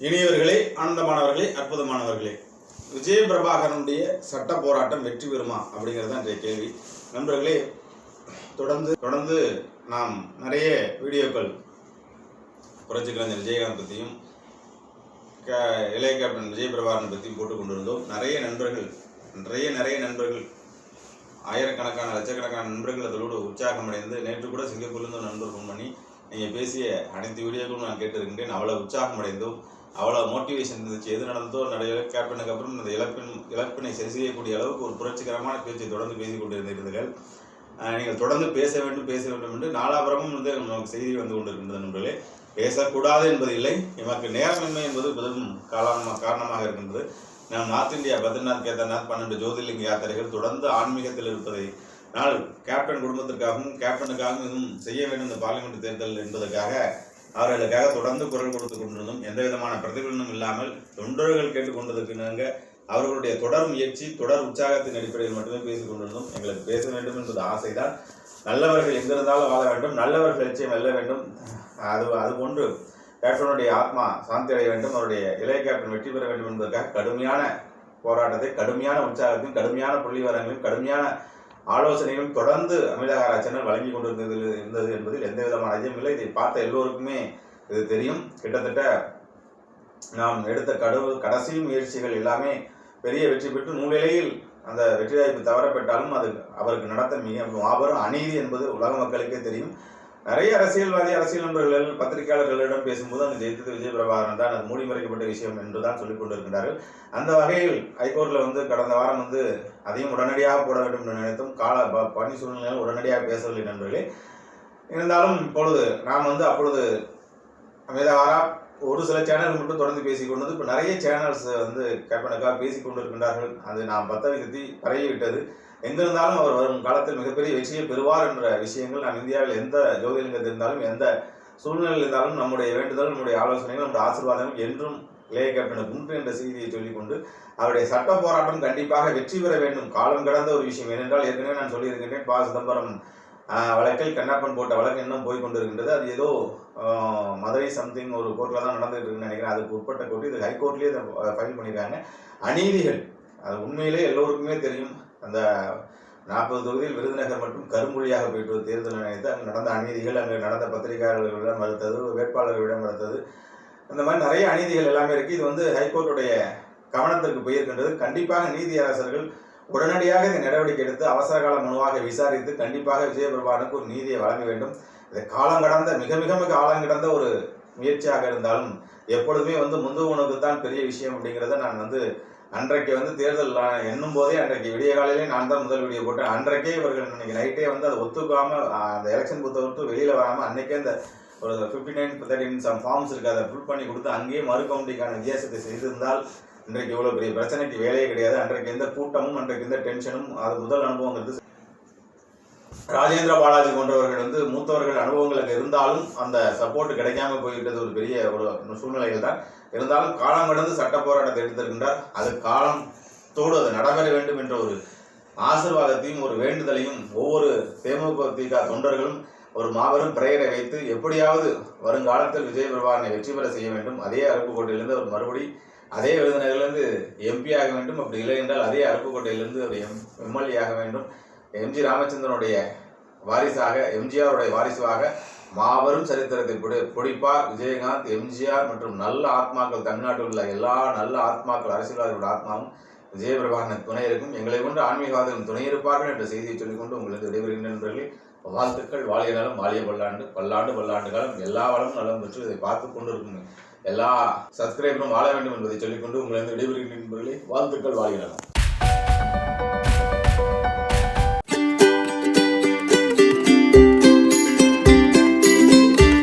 இனியவர்களே ஆனந்தமானவர்களே அற்புதமானவர்களே விஜய பிரபாகரனுடைய சட்ட போராட்டம் வெற்றி பெறுமா அப்படிங்கிறது தான் இன்றைய கேள்வி. நண்பர்களே தொடர்ந்து தொடர்ந்து நாம் நிறைய வீடியோக்கள் புரட்சி கலைஞர் விஜயகாந்த் பற்றியும் க- இளைய கேப்டன் விஜய் பிரபாகரன் பற்றியும் போட்டு கொண்டிருந்தோம். நிறைய நண்பர்கள் நிறைய நிறைய நண்பர்கள் ஆயிரக்கணக்கான லட்சக்கணக்கான நண்பர்கள் அதோடு உற்சாகம் அடைந்து நேற்று கூட சிங்கப்பூர்லேருந்து நண்பர் ஃபோன் பண்ணி நீங்கள் பேசிய அனைத்து வீடியோக்களும் நான் கேட்டிருக்கின்றேன் அவ்வளோ உற்சாகம் அடைந்தோம் அவ்வளோ மோட்டிவேஷன் இருந்துச்சு. எது நடந்ததோ நிறைய கேப்டனுக்கு அப்புறம் இந்த இழப்பின் இழப்பினை சரி செய்யக்கூடிய அளவுக்கு ஒரு புரட்சிகரமான பேச்சை தொடர்ந்து பேசிக் கொண்டிருந்தீர்கள். நீங்கள் தொடர்ந்து பேச வேண்டும் பேச வேண்டும் என்று நாலாபுரமும் வந்து நமக்கு செய்தி வந்து கொண்டிருக்கின்றது நண்பர்களே. பேசக்கூடாது என்பது இல்லை. எமக்கு நேரமின்மை என்பது பெரும் காரணமாக காரணமாக இருக்கின்றது. நாம் நார்த் இந்தியா பத்ரிநாத் கேதார்நாத் பன்னெண்டு ஜோதிர்லிங்க யாத்திரைகள் தொடர்ந்து ஆன்மீகத்தில் இருப்பதை ஆனால் கேப்டன் குடும்பத்திற்காகவும் கேப்டனுக்காகவும் இன்னும் செய்ய வேண்டும் இந்த பார்லிமெண்ட் தேர்தல் என்பதற்காக அவர்களுக்காக தொடர்ந்து குரல் கொடுத்து கொண்டிருந்தும். எந்த விதமான பிரதிபலனும் இல்லாமல் தொண்டர்கள் கேட்டுக்கொண்டதற்கு அவர்களுடைய தொடர் முயற்சி தொடர் உற்சாகத்தின் அடிப்படையில் மட்டுமே பேசிக் கொண்டிருந்தோம். எங்களுக்கு பேச வேண்டும் என்பது ஆசைதான். நல்லவர்கள் எங்கிருந்தாலும் வாழ வேண்டும். நல்லவர்கள் லட்சியம் வெல்ல வேண்டும். அது அது போன்று கேப்டனுடைய ஆத்மா சாந்தி அடைய வேண்டும். அவருடைய இளைய கேப்டன் வெற்றி பெற வேண்டும் என்பதற்காக கடுமையான போராட்டத்தை கடுமையான உற்சாகத்தையும் கடுமையான புள்ளிவரங்களையும் கடுமையான ஆலோசனைகளும் தொடர்ந்து தமிழக சேனல் வழங்கி கொண்டிருந்தது இருந்தது என்பதில் எந்த விதமான ஐயம் இல்லை. இதை பார்த்த எல்லோருக்குமே இது தெரியும். கிட்டத்தட்ட நாம் எடுத்த கடவு கடைசி முயற்சிகள் எல்லாமே பெரிய வெற்றி பெற்று நூலிலையில் அந்த வெற்றி வாய்ப்பு தவறப்பட்டாலும் அது அவருக்கு நடத்த மிக மாபெரும் அநீதி என்பது உலக மக்களுக்கே தெரியும். நிறைய அரசியல்வாதி அரசியல் நண்பர்கள் பத்திரிகையாளர்களிடம் பேசும்போது அந்த ஜெயித்தது விஜய் பிரபாகரன் தான் அது மூடி மறைக்கப்பட்ட விஷயம் என்று தான் சொல்லிக் கொண்டிருக்கிறார்கள். அந்த வகையில் ஹைகோர்ட்டில் வந்து கடந்த வாரம் வந்து அதையும் உடனடியாக போட வேண்டும் என்று நினைத்தும் கால பணி சூழ்நிலையில் உடனடியாக பேசவில்லை நண்பர்களே. இருந்தாலும் இப்பொழுது நாம் வந்து அப்பொழுது அமைதாவாரா ஒரு சில சேனல் மட்டும் தொடர்ந்து பேசிக்கொண்டது இப்போ நிறைய சேனல்ஸ் வந்து கேப்டனுக்காக பேசிக்கொண்டு கொண்டிருக்கின்றார்கள். அது நாம் பத்த விதத்தி பரவிவிட்டது. எங்கிருந்தாலும் அவர் வரும் காலத்தில் மிகப்பெரிய வெற்றியை பெறுவார் என்ற விஷயங்கள் நாம் இந்தியாவில் எந்த ஜோதிலிங்கத்தில் இருந்தாலும் எந்த சூழ்நிலையில் இருந்தாலும் நம்முடைய வேண்டுதல் நம்முடைய ஆலோசனைகள் நம்முடைய ஆசீர்வாதங்கள் என்றும் இளைய கேப்டனுக்கு உண்டு என்ற செய்தியை சொல்லிக்கொண்டு அவருடைய சட்ட போராட்டம் கண்டிப்பாக வெற்றி பெற வேண்டும். காலம் கடந்த ஒரு விஷயம் ஏனென்றால் ஏற்கனவே நான் சொல்லியிருக்கின்றேன் பா சிதம்பரம் வழக்கில் கண்ணாப்பன் போட்ட வழக்கு இன்னும் போய் கொண்டிருக்கின்றது. அது ஏதோ மதுரை சம்திங் ஒரு கோர்ட்டில் தான் நடந்துகிட்டு இருக்குன்னு நினைக்கிறேன். அதுக்கு உட்பட்ட கோர்ட்டு இது ஹைகோர்ட்லேயே ஃபைல் பண்ணியிருக்காங்க. அநீதிகள். அது உண்மையிலே எல்லோருக்குமே தெரியும். அந்த நாற்பது தொகுதியில் விருதுநகர் மட்டும் கருமொழியாக போயிட்டு ஒரு தேர்தல் நினைத்து அங்கே நடந்த அநீதிகள் அங்கே நடந்த பத்திரிகையாளர்களிடம் மறுத்தது வேட்பாளர்களிடம் மறுத்தது. இந்த மாதிரி நிறைய அநீதிகள் எல்லாமே இருக்குது இது வந்து ஹைகோர்ட்டுடைய கவனத்திற்கு போயிருக்கின்றது. கண்டிப்பாக நீதி அரசர்கள் உடனடியாக இந்த நடவடிக்கை எடுத்து அவசர கால மனுவாக விசாரித்து கண்டிப்பாக விஜயபிரபானுக்கு ஒரு நீதியை வழங்க வேண்டும். இது காலம் கடந்த மிக மிக மிக காலம் கடந்த ஒரு முயற்சியாக இருந்தாலும் எப்பொழுதுமே வந்து முந்துவனுக்கு தான் பெரிய விஷயம் அப்படிங்கிறத நான் வந்து அன்றைக்கு வந்து தேர்தல் எண்ணும் போதே அன்றைக்கு விடிய காலையிலே நான் தான் முதல் வீடியோ போட்டேன். அன்றைக்கே இவர்கள் இன்னைக்கு நைட்டே வந்து அதை ஒத்துக்காம அந்த எலெக்ஷன் புத்தை விட்டு வெளியில வராம அன்னைக்கே அந்த ஒரு fifty nine thirteen some forms இருக்கு அதை ஃபில் பண்ணி கொடுத்து அங்கேயே மறு கவுண்டிக்கான வித்தியாசத்தை செய்திருந்தால் இன்றைக்கு இவ்வளோ பெரிய பிரச்சனைக்கு வேலையே கிடையாது. அன்றைக்கு எந்த கூட்டமும் அன்றைக்கு எந்த டென்ஷனும் அது முதல் அனுபவங்கிறது. ராஜேந்திர பாலாஜி போன்றவர்கள் வந்து மூத்தவர்கள் அனுபவங்கள் அங்கே இருந்தாலும் அந்த சப்போர்ட் கிடைக்காம போய்விட்டது ஒரு பெரிய ஒரு சூழ்நிலைகள் தான். இருந்தாலும் காலம் கடந்து சட்ட போராட்டத்தை எடுத்திருக்கின்றார். அது காலத்தோடு அது நடைபெற வேண்டும் என்ற ஒரு ஆசீர்வாதத்தையும் ஒரு வேண்டுதலையும் ஒவ்வொரு தேமுதிக தொண்டர்களும் ஒரு மாபெரும் பிரேயரை வைத்து எப்படியாவது வருங்காலத்தில் விஜய் பிரபாகரனை வெற்றி பெற செய்ய வேண்டும். அதே அருப்புக்கோட்டையிலிருந்து அவர் மறுபடி அதே விருதுநகர்லேருந்து எம்பி ஆக வேண்டும் அப்படி இல்லை என்றால் அதே அருப்புக்கோட்டையிலிருந்து அவர் எம் எம்எல்ஏ ஆக வேண்டும். எம்ஜி ராமச்சந்திரனுடைய வாரிசாக எம்ஜிஆருடைய வாரிசாக மாபெரும் சரித்திரத்தை பிடி பொடிப்பார் விஜயகாந்த் எம்ஜிஆர் மற்றும் நல்ல ஆத்மாக்கள் தமிழ்நாட்டில் உள்ள எல்லா நல்ல ஆத்மாக்கள் அரசியல்வாதிகளோட ஆத்மாவும் விஜயபிரபாகரனுக்கு துணை இருக்கும். எங்களை கொண்டு ஆன்மீகவாதிகள் துணை இருப்பார்கள் என்ற செய்தியை சொல்லிக்கொண்டு உங்களுக்கு விடைபெறுகின்ற நண்பர்களே. வாழ்த்துக்கள். வாழிய நலம் வாழிய பல்லாண்டு பல்லாண்டு பல்லாண்டு காலம். எல்லா வளமும் நலம் பெற்று இதை பார்த்து கொண்டிருக்கும் எல்லா சப்ஸ்கிரைபரும் வாழ வேண்டும் என்பதை சொல்லிக்கொண்டு உங்களிடம் விடைபெறுகின்ற நண்பர்களே. வாழ்த்துக்கள் வாழ்கிறேன்